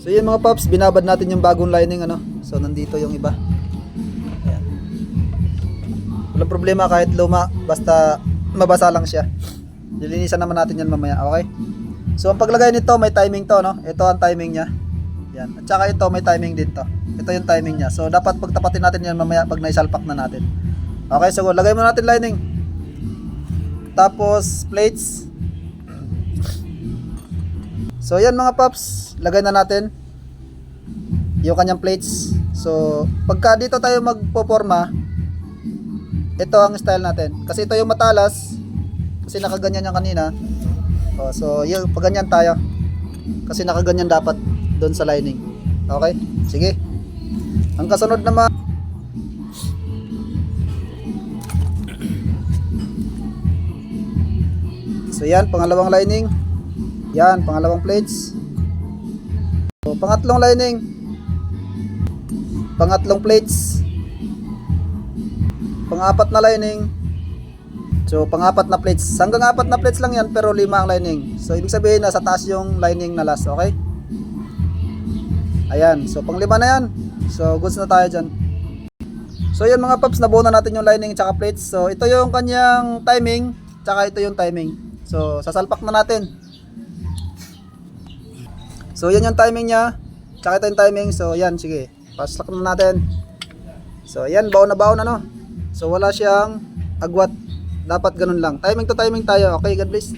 So yun mga paps, binabad natin yung bagong lining ano. So nandito yung iba. Ayan. Walang problema kahit luma, basta mabasa lang siya. Lilinisan naman natin yan mamaya, okay? So ang paglagay nito, may timing to, no? Ito ang timing niya. Yan. At saka ito, may timing din to. Ito yung timing niya. So dapat pagtapatin natin yan mamaya pag naisalpak na natin. Okay, so lagay mo natin lining. Tapos plates. So yan mga paps, lagay na natin yung kanyang plates. So pagka dito tayo magpoporma, ito ang style natin. Kasi ito yung matalas, kasi nakaganyan yan kanina. Oh, so yun, pag ganyan tayo. Kasi nakaganyan dapat doon sa lining. Okay? Sige. Ang kasunod naman So yan, pangalawang lining. Yan, pangalawang plates. So, pangatlong lining. Pangatlong plates. Pangapat na lining. So, pangapat na plates. Hanggang apat na plates lang yan, pero lima ang lining. So, ibig sabihin, nasa taas yung lining na last, okay? Ayan, so panglima na yan. So, goods na tayo dyan. So, yan mga paps, nabuo na natin yung lining tsaka plates. So, ito yung kanyang timing, tsaka ito yung timing. So, sasalpak na natin. So, yan yung timing niya. Tsaka ito yung timing. So, yan, sige. Paslak na natin. So, yan, baon na baon na, no? So, wala siyang agwat. Dapat ganun lang. Timing to timing tayo. Okay, God bless.